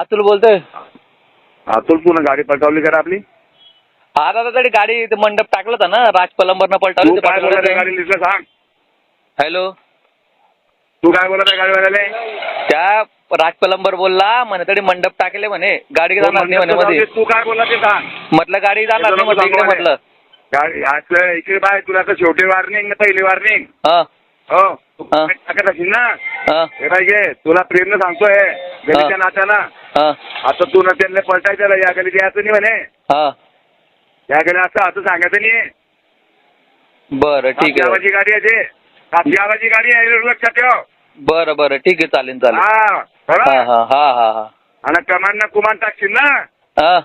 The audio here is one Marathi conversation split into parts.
अतुल बोलतोय. अतुल तू गाडी पलटवली करा आपली? हा दादा तरी गाडी ते मंडप टाकलं होतं ना राज पलंबरनं तू पलटवलं काय बोलत आहे गाडी लिस्टला सांग. हॅलो. तू काय बोलत आहे गाडीवाल्याले त्या राज पलंबर बोलला म्हणे तरी मंडप टाकले म्हणे. गाडी जाणार नाही म्हणे मध्ये तू काय बोलला ते सांग. म्हटलं गाडी जाणार नाही म्हटलं इकडे म्हटलं. गाडी असं इकडे बाय तुला तर शेवटी वॉर्निंग ना पहिली वॉर्निंग हा. हो तू हा. टाकत असेल ना? हा. हे बाई घे तुला प्रेमनं सांगतोय गलीच्या नात्याला. हा. आता तू ना त्यांना पलटायचं या गलीत यायचं नाही म्हणे. हा. या गली असं असं सांगायचं नाही बरं ठीक आहे. गावाची गाडी आहे ते. गावाची गाडी आहे एवढं लक्षात ठेव बरं बरं ठीक आहे चालेल चालेल. हा हा बरोबर? हा हा हा हा आणि कमान ना कुमान टाकशील ना? हा.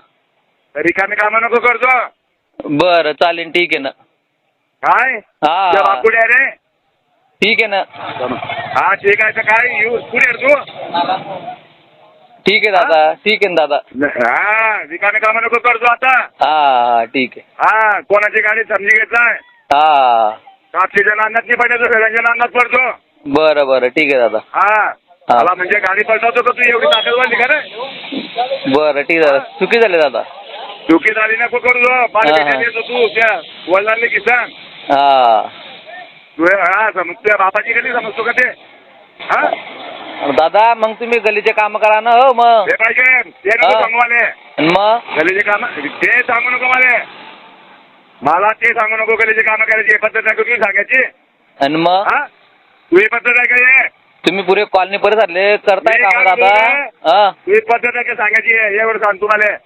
तर रिकामी कामं नको करतो. बरं चालेल ठीक आहे ना. काय? हा. त्या हा. बापुडे आहे रे? ठीक आहे ना. हा ठीक आहे तर काय? येऊ. पुढे तू? ठीक आहे दादा. ठीक आहे ना दादा. हा रिकामी कामं नको करतो आता. हा हा ठीक आहे. हा कोणाची गाडी समजी घेतलाय? हा. कापशीच्या नांदात नाही पडायचं सगळ्यांच्या नांदात पडतो. बरं बरं. ठीक आहे दादा. हा. मला म्हणजे गाडी पलटवतो का तू एवढी ताकद वाढली का रे? बरं ठीक आहे दादा. चुकी झाली दादा. चुकी झाली नको करू जो हा, हा. पाणी येतो तू त्या वडिलांनी की सांग हा. तू हे- हा समज तुझ्या बापाची गली समजतो का ते? हा? दादा मग तुम्ही गलीचे काम करा ना हो मग. हे पाहिजे ते नको हा. सांगू आले आणि मग? गलीचे काम ते सांगू नको मला. मला ते सांगू नको गलीचे काम करायची. हे पद्धत का तुम्ही सांगायची? आणि मग? हा? तू ही पद्धत आहे का हे? तुम्ही पुरे कॉलनी परत झाले करताय मी काम काय दादा? हा. तू ही पद्धत आहे का सांगायची? हे? एवढं सांग तुम्हाला.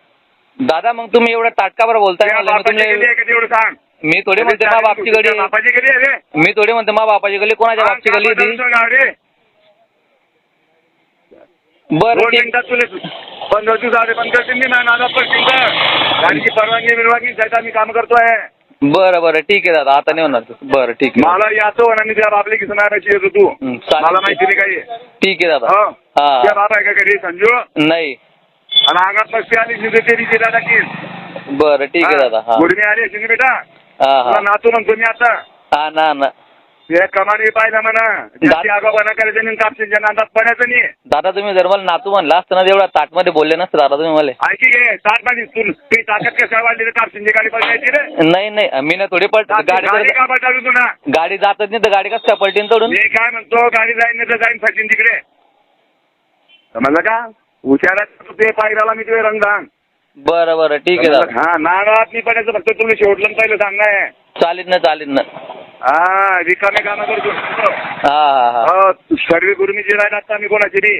दादा मग तुम्ही एवढं ताटका बरं बोलताय तुझ्या मला मी बापाची गली तुम्ही आहे का तेवढं सांग. मी थोडी म्हणते मा बापची गली तुझ्या बापाची आहे रे. मी थोडी म्हणते मा बापाची गली कोणाच्या बापची गली ती? गाडी बरं दोन ठीक. मिनिटात तुले पंधरा दिवस आले पण करतील नाही माझ्या नादात तर गाडीची परवानगी बिरवानगी सहित मी काम करतोय. बरं बरं ठीक आहे दादा आता नाही होणार. बरं ठीक आहे. मला याचं आणि त्या बापले की सुनाराची येतो तू. हं, चालेल. मला माहिती नाही काही. ठीक आहे दादा. हो. त्या हा बाप आहे का घरी संजू? नाही. आणि अंगात मस्ती आली शिंदे तेरी जिल्हा टाकील बरं ठीक आहे दादा हा. गुडमी आली शिंदे बेटा? हा तुला हा नातू म्हणतो मी आता. हा ना ना. ते कमानी पाहिलं म्हणा. जास्ती आगापणा करायचं नाही कापशीच्या नादात पडायचं नाही. दादा तुम्ही जर मला नातू म्हणला असतं ना तेवढ्या ताटमध्ये बोलले नसते दादा तुम्ही मला. ऐकी घे सात माझी तू ती ताकद कशा वाढली तर कापशीची गाडी पळायची रे? नाही नाही मी ना थोडी पलट गाडी का पळाली तू ना? गाडी जातच नाही तर गाडी कसं काय पलटीन तोडून? मी काय म्हणतो गाडी जाईन नाही तर जाईन सचिन तिकडे. समजलं का? हुशारा ते पायराला मी तुझे रंगदान. बरं बरं ठीक आहे दादा. हा नागात मी पडायचं फक्त तुम्ही शेवटलं पहिलं सांगणार चालेल ना चालेल ना. हा रिकामे कामं करतो हा हा हा. हो, सर्व गुरुमीची राहिला आता मी कोणाची रे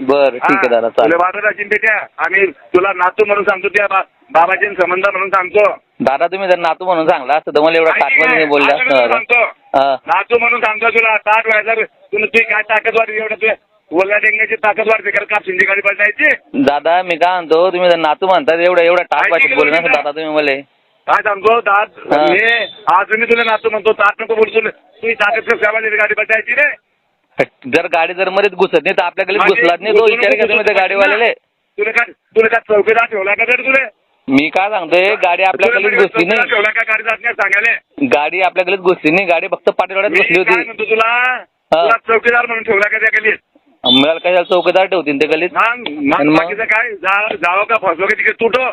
बरं ठीक आहे दादा तुला चालेल वाटत असेल बेट्या आम्ही तुला नातू म्हणून सांगतो त्या बा- बाबाचे संबंध म्हणून सांगतो. दादा तुम्ही जर नातू म्हणून सांगला असतं तर मला एवढं ताटमध्ये नाही बोलले असं असतं दादा सांगतो. हा नातू म्हणून सांगतो तुला ताट व्हायचा तुला तुझी काय ताकद वाढली एवढं तुला डेंग्याची ताकद वाढते कारण कापशींची गाडी पळतायची. दादा मी काय म्हणतो तुम्ही जर नातू म्हणतात एवढं एवढं टाक ऐक भाषेत की बोलले बोलू नसतं ना. दादा तुम्ही मला. काय सांगतो हा. मी आज मी तुला नातू म्हणतो ताट नको बोलतो तुझी ताकद कसं गाडी पळतायची रे? जर गाडी जर मध्येच घुसत नाही तर आपल्या गलीत घुसलाच नाही तो विचार का तुम्ही त्या गाडीवाल्याले. तुला काय तुला काय चौकीदार ठेवला का तर तुला? मी काय सांगतोय गाडी आपल्या तुला गलीत म्हणजे घुसली नाही. ठेवला का गाडी जात नाही सांगायला? गाडी घुसली नाही गाडी फक्त बसली काय होती. तुला? चौकीदार म्हणून ठेवला का त्या गलीत मला काय चौकीदार ठेवतील ते गलीत काय? जावं का फसवं का तिकडे? तुटो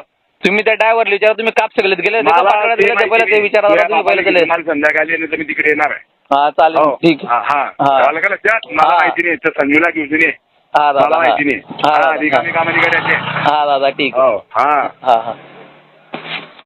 तुम्ही त्या ड्रायव्हरला विचारा तुम्ही कापसे गलीत गेले होते का मला पाठीवाड्यात ते गेले होते माहिती पहिलं ते नाही. विचारा तुम्ही पहिलं गेले संध्याकाळी आणि तर मी तिकडे येणार आहे हा चालेल हो. ठीक हा आहे हा हा. आलं का लक्षात मला हा. माहिती नाही तर संजूला घेऊन ये हा मला दादा माहिती. नाही हा हा दादा, रिकामी हा. कामाची करायचे हा दादा ठीक आहे हो हा हा हा